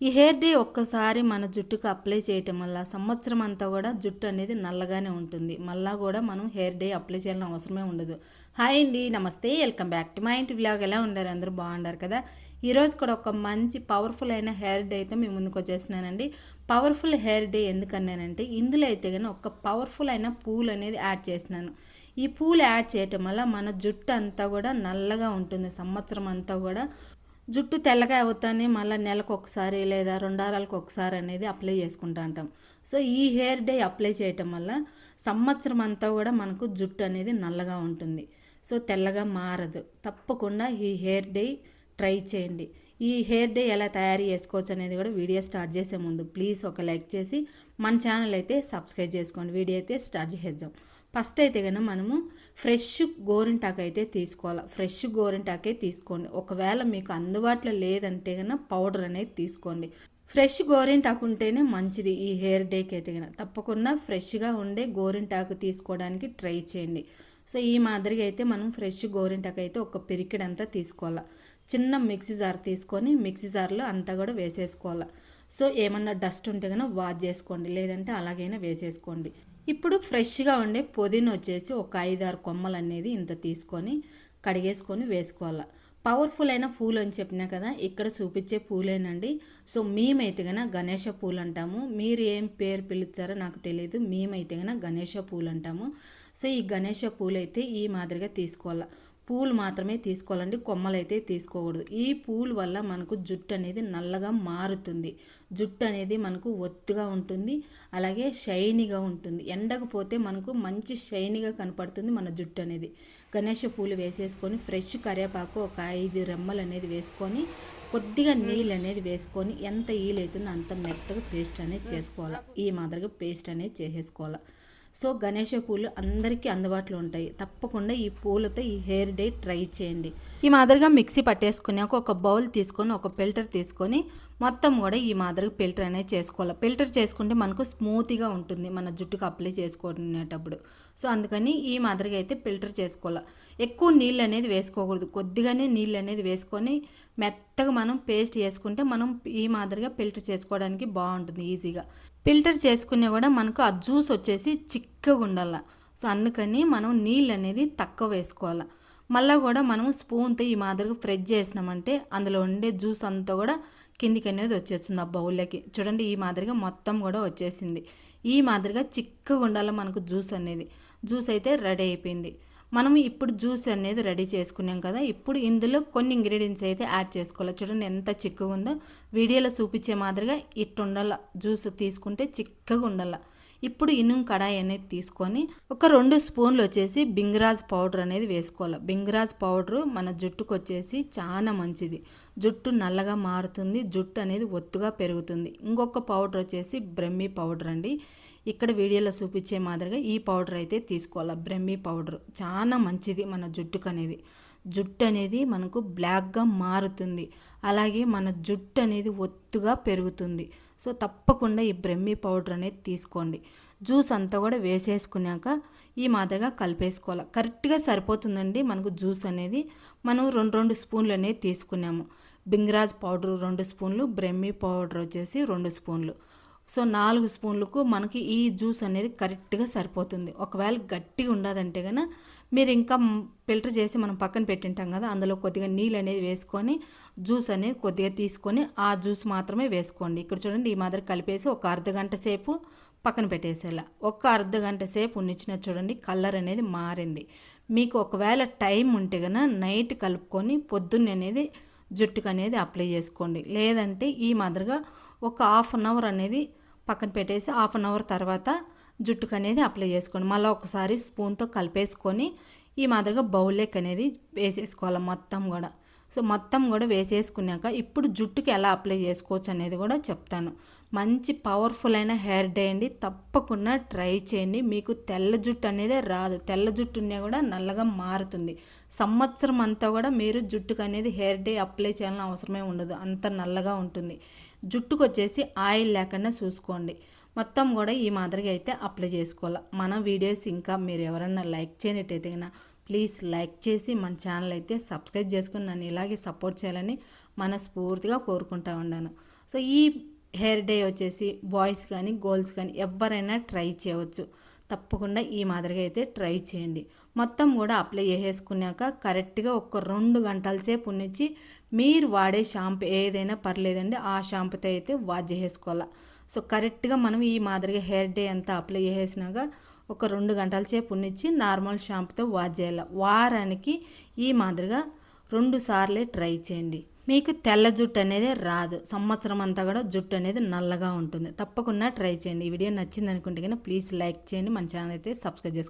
ఈ hair day ఒక్కసారి మన జుట్టుకు అప్లై చేయటం వల్ల సంవత్సరం అంతా కూడా జుట్టు అనేది నల్లగానే ఉంటుంది. మళ్ళా కూడా మనం హెయిర్ డే అప్లై చేయాలని అవసరమే ఉండదు. హాయ్ అండి నమస్తే. వెల్కమ్ బ్యాక్ టు మా ఇంటి వ్లాగ్. ఎలా ఉండారు అందరూ బాగుండారు కదా? ఈరోజు కూడా ఒక మంచి పవర్ఫుల్ అయిన హెయిర్ డే అయితే మీ ముందుకు వచ్చేసినానండి పవర్ఫుల్ హెయిర్ డే ఎందుకన్నానంటే ఇందులో అయితే కానీ ఒక పవర్ఫుల్ అయిన పూలు అనేది యాడ్ చేసినాను ఈ పూలు యాడ్ చేయటం వల్ల మన జుట్టు అంతా కూడా నల్లగా ఉంటుంది. సంవత్సరం అంతా కూడా జుట్టు తెల్లగా అవుతానే మళ్ళీ నెలకు ఒకసారి లేదా రెండారాలకు ఒకసారి అనేది అప్లై చేసుకుంటా అంటాం. సో ఈ హెయిర్ డే అప్లై చేయటం వల్ల సంవత్సరం అంతా కూడా మనకు జుట్టు అనేది నల్లగా ఉంటుంది. సో తెల్లగా మారదు. తప్పకుండా ఈ హెయిర్ డే ట్రై చేయండి. ఈ హెయిర్ డే ఎలా తయారు చేసుకోవచ్చు అనేది కూడా వీడియో స్టార్ట్ చేసే ముందు ప్లీజ్ ఒక లైక్ చేసి మన ఛానల్ అయితే సబ్స్క్రైబ్ చేసుకోండి. వీడియో అయితే స్టార్ట్ చేద్దాం. ఫస్ట్ అయితే కనుక మనము ఫ్రెష్ గోరింటాకు అయితే తీసుకోవాలి. ఫ్రెష్ గోరింటాకే తీసుకోండి. ఒకవేళ మీకు అందుబాటులో లేదంటే కనుక పౌడర్ అనేది తీసుకోండి. ఫ్రెష్ గోరింటాకు ఉంటేనే మంచిది ఈ హెయిర్ డేకి అయితే కనుక తప్పకుండా ఫ్రెష్గా ఉండే గోరింటాకు తీసుకోవడానికి ట్రై చేయండి. సో ఈ మాదిరిగా అయితే మనం ఫ్రెష్ గోరింటాకు అయితే ఒక పిరికిడంతా తీసుకోవాలి. చిన్న మిక్సీ జార్ తీసుకొని మిక్సీ జార్లో అంతా కూడా వేసేసుకోవాలి. సో ఏమన్నా డస్ట్ ఉంటే కనుక వాష్ చేసుకోండి. లేదంటే అలాగైనా వేసేసుకోండి. ఇప్పుడు ఫ్రెష్గా ఉండే పుదీనా వచ్చేసి ఒక ఐదారు కొమ్మలు అనేది ఇంత తీసుకొని కడిగేసుకొని వేసుకోవాలి. పవర్ఫుల్ అయిన పూలు అని చెప్పినా కదా ఇక్కడ చూపించే పూలేనండి. సో మేమైతే గన గణేష పూలు అంటాము. మీరు ఏం పేరు పిలుస్తారో నాకు తెలియదు. మేమైతే గన గణేష పూలు అంటాము. సో ఈ గణేష పూలు అయితే ఈ మాదిరిగా తీసుకోవాలి. పూలు మాత్రమే తీసుకోవాలండి కొమ్మలు అయితే తీసుకోకూడదు. ఈ పూలు వల్ల మనకు జుట్టు అనేది నల్లగా మారుతుంది. జుట్టు అనేది మనకు ఒత్తుగా ఉంటుంది అలాగే షైనీగా ఉంటుంది. ఎండకు పోతే మనకు మంచి షైనీగా కనపడుతుంది మన జుట్టు అనేది. గణేష పూలు వేసేసుకొని ఫ్రెష్ కరివేపాకు ఒక ఐదు రెమ్మలు అనేది వేసుకొని కొద్దిగా నీళ్ళు అనేది వేసుకొని ఎంత ఈలవుతుందో అంత మెత్తగా పేస్ట్ అనేది చేసుకోవాలి. ఈ మాదిరిగా పేస్ట్ అనేది చేసేసుకోవాలి. సో గణేష పూలు అందరికీ అందుబాటులో ఉంటాయి. తప్పకుండా ఈ పూలతో ఈ హెయిర్ డే ట్రై చేయండి. ఈ మాదిరిగా మిక్సీ పట్టేసుకున్నాక ఒక బౌల్ తీసుకొని ఒక ఫిల్టర్ తీసుకొని మొత్తం కూడా ఈ మాదిరిగా ఫిల్టర్ అనేది చేసుకోవాలి. ఫిల్టర్ చేసుకుంటే మనకు స్మూత్గా ఉంటుంది. మన జుట్టుకు అప్లై చేసుకునేటప్పుడు. సో అందుకని ఈ మాదిరిగా అయితే ఫిల్టర్ చేసుకోవాలి. ఎక్కువ నీళ్ళు అనేది వేసుకోకూడదు. కొద్దిగానే నీళ్ళు అనేది వేసుకొని మెత్తగా మనం పేస్ట్ చేసుకుంటే మనం ఈ మాదిరిగా ఫిల్టర్ చేసుకోవడానికి బాగుంటుంది ఈజీగా. ఫిల్టర్ చేసుకునే కూడా మనకు ఆ జ్యూస్ వచ్చేసి చిక్కగా ఉండాల. సో అందుకని మనం నీళ్ళు అనేది తక్కువ వేసుకోవాలి. మళ్ళీ కూడా మనం స్పూన్తో ఈ మాదిరిగా ఫ్రెష్ చేసినామంటే అందులో ఉండే జ్యూస్ అంతా కూడా కిందికి అనేది వచ్చేస్తుంది ఆ బౌల్లోకి. చూడండి ఈ మాదిరిగా మొత్తం కూడా వచ్చేసింది. ఈ మాదిరిగా చిక్కగా ఉండాలి మనకు జ్యూస్ అనేది. జ్యూస్ అయితే రెడీ అయిపోయింది. మనం ఇప్పుడు జ్యూస్ అనేది రెడీ చేసుకున్నాం కదా ఇప్పుడు ఇందులో కొన్ని ఇంగ్రీడియంట్స్ అయితే యాడ్ చేసుకోవాలి. చూడండి ఎంత చిక్కగా ఉందో. వీడియోలో చూపించే మాదిరిగా ఇట్టుండాల జ్యూస్ తీసుకుంటే చిక్కగా ఉండాల. ఇప్పుడు ఇనుం కడాయి అనేది తీసుకొని ఒక రెండు స్పూన్లు వచ్చేసి బింగరాజ్ పౌడర్ అనేది వేసుకోవాలి. బింగరాజ్ పౌడర్ మన జుట్టుకు వచ్చేసి చాలా మంచిది. జుట్టు నల్లగా మారుతుంది జుట్టు అనేది ఒత్తుగా పెరుగుతుంది. ఇంకొక పౌడర్ వచ్చేసి బ్రహ్మి పౌడర్ అండి. ఇక్కడ వీడియోలో చూపించే మాదిరిగా ఈ పౌడర్ అయితే తీసుకోవాలి? బ్రహ్మి పౌడర్. చాలా మంచిది మన జుట్టుకు అనేది. జుట్టు అనేది మనకు బ్లాక్గా మారుతుంది. అలాగే మన జుట్టు అనేది ఒత్తుగా పెరుగుతుంది. సో తప్పకుండా ఈ బ్రెమ్మి పౌడర్ అనేది తీసుకోండి. జ్యూస్ అంతా కూడా వేసేసుకున్నాక ఈ మాదిరిగా కలిపేసుకోవాలి. కరెక్ట్గా సరిపోతుందండి మనకు జ్యూస్ అనేది. మనం రెండు రెండు స్పూన్లు అనేది తీసుకున్నాము. బింగరాజ్ పౌడర్ రెండు స్పూన్లు బ్రెమ్మి పౌడర్ వచ్చేసి రెండు స్పూన్లు. సో నాలుగు స్పూన్లకు మనకి ఈ జ్యూస్ అనేది కరెక్ట్గా సరిపోతుంది. ఒకవేళ గట్టిగా ఉండదంటే కనుక మీరు ఇంకా ఫిల్టర్ చేసి మనం పక్కన పెట్టింటాం కదా అందులో కొద్దిగా నీళ్ళు అనేది వేసుకొని జ్యూస్ అనేది కొద్దిగా తీసుకొని ఆ జ్యూస్ మాత్రమే వేసుకోండి. ఇక్కడ చూడండి ఈ మాదిరి కలిపేసి ఒక అర్ధ గంట సేపు పక్కన పెట్టేసేలా ఒక అర్ధ గంట సేపు ఉన్నిచ్చిన చూడండి కలర్ అనేది మారింది. మీకు ఒకవేళ టైం ఉంటే కనుక నైట్ కలుపుకొని పొద్దున్న అనేది జుట్టుకు అనేది అప్లై చేసుకోండి. లేదంటే ఈ మాదిరిగా ఒక హాఫ్ అన్ అవర్ అనేది పక్కన పెట్టేసి హాఫ్ అన్ అవర్ తర్వాత జుట్టుకు అనేది అప్లై చేసుకోండి. మళ్ళీ ఒకసారి స్పూన్తో కలిపేసుకొని ఈ మాదిరిగా బౌల్లేక్ అనేది వేసేసుకోవాలి మొత్తం కూడా. సో మొత్తం కూడా వేసేసుకున్నాక ఇప్పుడు జుట్టుకి ఎలా అప్లై చేసుకోవచ్చు అనేది కూడా చెప్తాను. మంచి పవర్ఫుల్ అయిన హెయిర్ డే అండి. తప్పకుండా ట్రై చేయండి. మీకు తెల్ల జుట్టు అనేది రాదు. తెల్ల జుట్టు ఉన్నా కూడా నల్లగా మారుతుంది. సంవత్సరం అంతా కూడా మీరు జుట్టుకు అనేది హెయిర్ డే అప్లై చేయాలని అవసరమే ఉండదు. అంత నల్లగా ఉంటుంది. జుట్టుకు వచ్చేసి ఆయిల్ లేకుండా చూసుకోండి. మొత్తం కూడా ఈ మాదిరిగా అయితే అప్లై చేసుకోవాలి. మన వీడియోస్ ఇంకా మీరు ఎవరన్నా లైక్ చేయనట్టయితే ప్లీజ్ లైక్ చేసి మన ఛానల్ అయితే సబ్స్క్రైబ్ చేసుకుని నన్ను ఇలాగే సపోర్ట్ చేయాలని మనస్ఫూర్తిగా కోరుకుంటా ఉన్నాను. సో ఈ హెయిర్ డే వచ్చేసి బాయ్స్ కానీ గర్ల్స్ కానీ ఎవరైనా ట్రై చేయవచ్చు. తప్పకుండా ఈ మాదిరిగా అయితే ట్రై చేయండి. మొత్తం కూడా అప్లై చేసేసుకున్నాక కరెక్ట్గా ఒక రెండు గంటల సేపు ఉన్నిచ్చి మీరు వాడే షాంపూ ఏదైనా పర్లేదండి ఆ షాంపూతో అయితే వాష్ చేసేసుకోవాలి. సో కరెక్ట్గా మనం ఈ మాదిరిగా హెయిర్ డే అంతా అప్లై చేసేసినాక ఒక రెండు గంటల సేపు ఉన్నిచ్చి నార్మల్ షాంపూతో వాష్ చేయాలి. వారానికి ఈ మాదిరిగా రెండు సార్లే ట్రై చేయండి. మీకు తెల్ల జుట్టు అనేది రాదు. సంవత్సరం అంతా కూడా జుట్టు అనేది నల్లగా ఉంటుంది. తప్పకుండా ట్రై చేయండి. ఈ వీడియో నచ్చింది అనుకుంటే కనుక ప్లీజ్ లైక్ చేయండి. మన ఛానల్ అయితే సబ్స్క్రైబ్ చేసుకోండి.